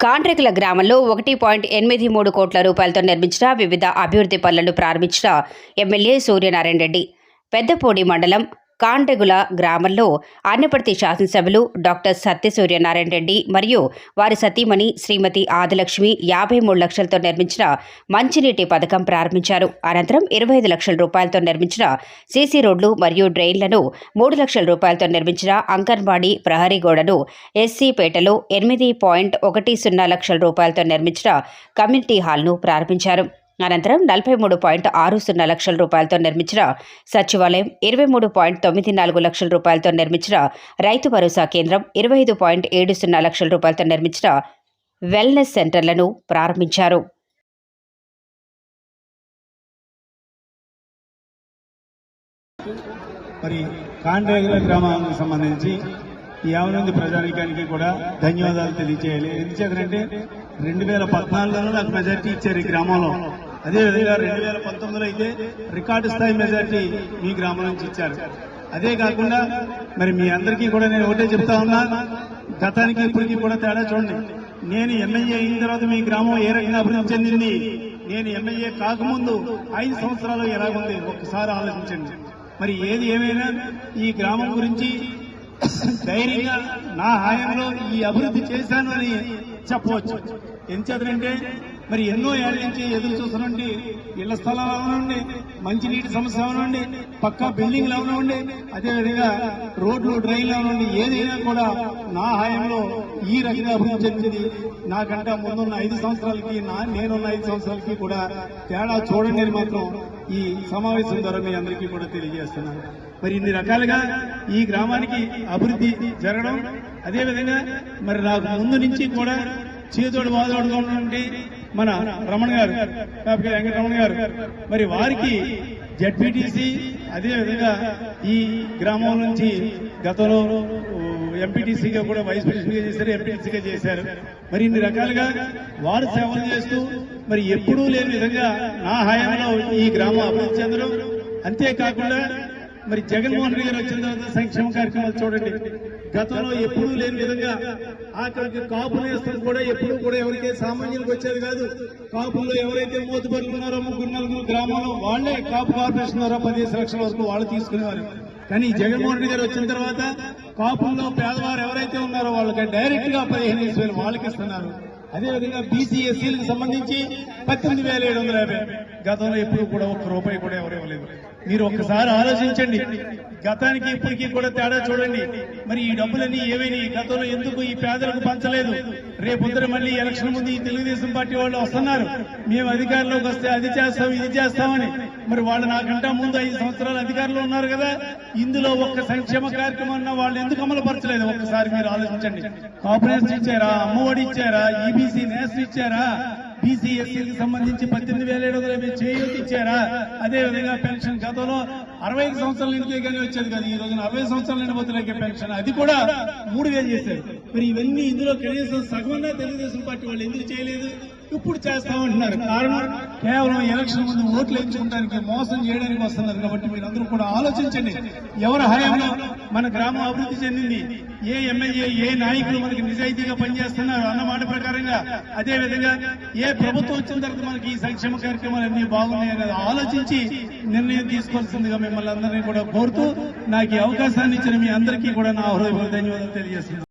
కాండ్రెకుల గ్రామంలో ఒకటి పాయింట్ ఎనిమిది మూడు కోట్ల రూపాయలతో నిర్మించిన వివిధ అభివృద్ధి పనులను ప్రారంభించిన ఎమ్మెల్యే సూర్యనారాయణ రెడ్డి. పెద్దపూడి మండలం కాండెగుల గ్రామంలో అన్నపర్తి శాసనసభ్యులు డాక్టర్ సత్య సూర్యనారాయణ రెడ్డి మరియు వారి సతీమణి శ్రీమతి ఆదిలక్ష్మి యాభై మూడు లక్షలతో నిర్మించిన మంచినీటి పథకం ప్రారంభించారు. అనంతరం ఇరవై ఐదు లక్షల రూపాయలతో నిర్మించిన సీసీ రోడ్లు మరియు డ్రైన్లను మూడు లక్షల రూపాయలతో నిర్మించిన అంగన్వాడీ ప్రహరీ గోడను ఎస్సీ పేటలో ఎనిమిది పాయింట్ ఒకటి సున్నా లక్షల రూపాయలతో నిర్మించిన కమ్యూనిటీ హాల్ను ప్రారంభించారు. అనంతరం నలభై మూడు పాయింట్ ఆరు సున్నా లక్షల రూపాయలతో నిర్మించిన సచివాలయం ఇరవై మూడు పాయింట్ తొమ్మిది నాలుగు లక్షల రూపాయలతో నిర్మించిన రైతు భరోసా కేంద్రం ఇరవై ఐదు పాయింట్ ఏడు సున్నా లక్షల రూపాయలతో నిర్మించిన వెల్నెస్ సెంటర్లను ప్రారంభించారు. మరి కాండ్రేగుల గ్రామానికి సంబంధించి ఈ యావనంది ప్రజానికానికి కూడా ధన్యవాదాలు తెలియజేయాలి ఎందుచేతంటే రెండు వేల పద్నాలుగులో నాకు మెజార్టీ ఇచ్చారు ఈ గ్రామంలో. అదేవిధంగా రెండు వేల పంతొమ్మిదిలో అయితే రికార్డు స్థాయి మెజార్టీ మీ గ్రామం నుంచి ఇచ్చారు. అదే కాకుండా మరి మీ అందరికీ కూడా నేను ఒకటే చెప్తా ఉన్నా గతానికి ఇప్పటికీ కూడా తేడా చూడండి. నేను ఎమ్మెల్యే అయిన తర్వాత మీ గ్రామం ఏ రకంగా అభివృద్ధి చెందింది? నేను ఎమ్మెల్యే కాకముందు ఐదు సంవత్సరాలు ఎలాగుంది? ఒక్కసారి ఆలోచించండి. మరి ఏది ఏమైనా ఈ గ్రామం గురించి ధైర్యంగా నా హాయంలో ఈ అభివృద్ధి చేశాను అని చెప్పవచ్చు. ఎంచేతంటే మరి ఎన్నో ఏళ్ళ నుంచి ఎదురు చూస్తున్నండి ఇళ్ళ స్థలాలు అవనండి మంచినీటి సమస్య అవనండి పక్కా బిల్డింగ్లు అవనండి అదేవిధంగా రోడ్లు డ్రైన్లు అవనండి ఏదైనా కూడా నా హాయంలో ఈ రకంగా అభివృద్ధి చెందింది. నాకంటే ముందున్న ఐదు సంవత్సరాలకి నా నేనున్న ఐదు సంవత్సరాలకి కూడా తేడా చూడండి అని మాత్రం ఈ సమావేశం ద్వారా మీ అందరికీ కూడా తెలియజేస్తున్నాను. మరి ఇన్ని రకాలుగా ఈ గ్రామానికి అభివృద్ధి జరగడం అదేవిధంగా మరి నాకు ముందు నుంచి కూడా చేతోడు వాదోడుగా ఉన్నటువంటి మన రమణ గారు వెంకటరమణ గారు. మరి వారికి జడ్పీటీసీ అదేవిధంగా ఈ గ్రామం నుంచి గతంలో ఎంపీటీసీగా కూడా వైస్ ప్రెసిడెంట్గా చేశారు ఎంపీటీసీగా చేశారు. మరి ఇన్ని రకాలుగా వారు సేవలు చేస్తూ మరి ఎప్పుడూ లేని విధంగా నా హయాంలో ఈ గ్రామం అభివృద్ధి చెందడం. అంతేకాకుండా మరి జగన్మోహన్ రెడ్డి గారు వచ్చిన తర్వాత సంక్షేమ కార్యక్రమాలు చూడండి. గతంలో ఎప్పుడూ లేని విధంగా అక్కడికి కాపు నేస్తం కూడా ఎప్పుడు కూడా ఎవరికైతే సామాన్యులకు వచ్చేది కాదు. కాపుల్లో ఎవరైతే మూతపరులు ఉన్నారో ముగ్గురు నలుగురు గ్రామంలో వాళ్ళే కాపు కార్పొరేషన్ ద్వారా పదిహేను లక్షల వరకు వాళ్ళు తీసుకునేవారు. కానీ జగన్మోహన్ రెడ్డి గారు వచ్చిన తర్వాత కాపుల్లో పేదవారు ఎవరైతే ఉన్నారో వాళ్ళకి డైరెక్ట్గా పదిహేను వేలు వాళ్ళకి ఇస్తున్నారు. అదేవిధంగా బీసీ ఎస్సీలకు సంబంధించి పద్దెనిమిది వేల ఏడు వందల యాభై. గతంలో ఎప్పుడు కూడా ఒక్క రూపాయి కూడా ఎవరు ఇవ్వలేదు. మీరు ఒక్కసారి ఆలోచించండి. గతానికి ఇప్పటికీ కూడా తేడా చూడండి. మరి ఈ డబ్బులన్నీ ఏమైనా గతంలో ఎందుకు ఈ పేదలకు పంచలేదు? రేపొద్దున మళ్ళీ ఎలక్షన్ ముందు ఈ తెలుగుదేశం పార్టీ వాళ్ళు వస్తున్నారు. మేము అధికారంలోకి వస్తే అది చేస్తాం ఇది చేస్తామని. మరి వాళ్ళు నాకంటా ముందు ఐదు సంవత్సరాలు అధికారంలో ఉన్నారు కదా. ఇందులో ఒక్క సంక్షేమ కార్యక్రమం వాళ్ళు ఎందుకు అమలు పరచలేదు ఒక్కసారి మీరు ఆలోచించండి. కాంప్రహెన్స్ ఇచ్చారా? అమ్మఒడి ఇచ్చారా? ఈబీసీ నేషన్ ఇచ్చారా? బీసీ ఎస్సీకి సంబంధించి పద్దెనిమిది వేల ఏడు వందల యాభై చేయూతి ఇచ్చారా? అదే విధంగా పెన్షన్ గతంలో అరవై ఐదు సంవత్సరాల నిండితే కానీ వచ్చేది కదా. ఈ రోజున అరవై సంవత్సరాల నిండిపోతులకే పెన్షన్. అది కూడా మూడు వేలు చేశారు. మరి ఇవన్నీ ఇందులో కనీసం సగమన్నా తెలుగుదేశం పార్టీ వాళ్ళు ఎందుకు చేయలేదు? ఇప్పుడు చేస్తామంటున్నారు కారణం కేవలం ఎలక్షన్ ముందు ఓట్లు ఎంచుకోవడానికి మోసం చేయడానికి వస్తున్నారు కాబట్టి మీరందరూ కూడా ఆలోచించండి. ఎవరి హయాంలో మన గ్రామం అభివృద్ధి చెందింది? ఏ ఎమ్మెల్యే ఏ నాయకులు మనకి నిజాయితీగా పనిచేస్తున్నారు అన్న మాట ప్రకారంగా? అదే విధంగా ఏ ప్రభుత్వం వచ్చిన తర్వాత మనకి ఈ సంక్షేమ కార్యక్రమాలు అన్ని బాగున్నాయి అనేది ఆలోచించి నిర్ణయం తీసుకోవాల్సిందిగా మిమ్మల్ని అందరినీ కూడా కోరుతూ నాకు ఈ అవకాశాన్ని ఇచ్చిన మీ అందరికీ కూడా నా హృదయపూర్వక ధన్యవాదాలు తెలియజేస్తున్నాను.